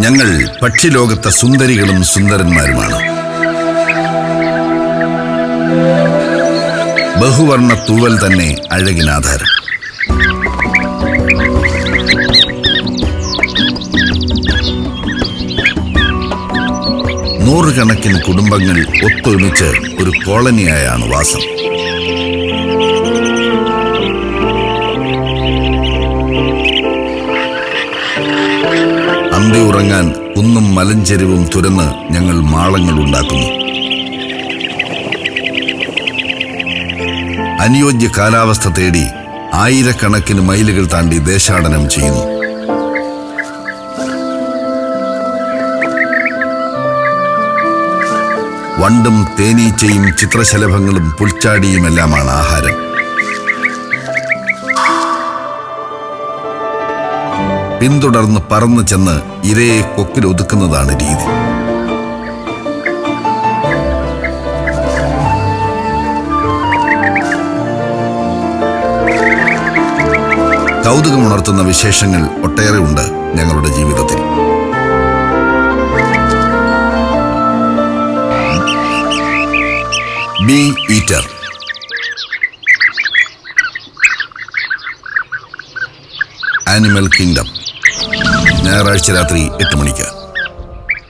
ഞങ്ങൾ പക്ഷിലോകത്തെ സുന്ദരികളും സുന്ദരന്മാരുമാണ്. ബഹുവർണ തൂവൽ തന്നെ അഴകിനാധാരം നൂറുകണക്കിന് കുടുംബങ്ങൾ ഒത്തൊരുമിച്ച് ഒരു കോളനിയായാണ് വാസം. അന്തി ഉറങ്ങാൻ ഒന്നും മലഞ്ചെരിവും തുരന്ന് ഞങ്ങൾ മാളങ്ങൾ ഉണ്ടാക്കുന്നു. അനുയോജ്യ കാലാവസ്ഥ തേടി ആയിരക്കണക്കിന് മൈലുകൾ താണ്ടി ദേശാടനം ചെയ്യുന്നു. വണ്ടും തേനീച്ചയും ചിത്രശലഭങ്ങളും പുൽച്ചാടിയുമെല്ലാമാണ് ആഹാരം. പിന്തുടർന്ന് പറന്നു ചെന്ന് ഇരയെ കൊക്കിൽ ഒതുക്കുന്നതാണ് രീതി. കൗതുകമുണർത്തുന്ന വിശേഷങ്ങൾ ഒട്ടേറെ ഉണ്ട് ഞങ്ങളുടെ ജീവിതത്തിൽ. Bee eater. Animal kingdom. ഞായറാഴ്ച രാത്രി എട്ട് മണിക്ക്.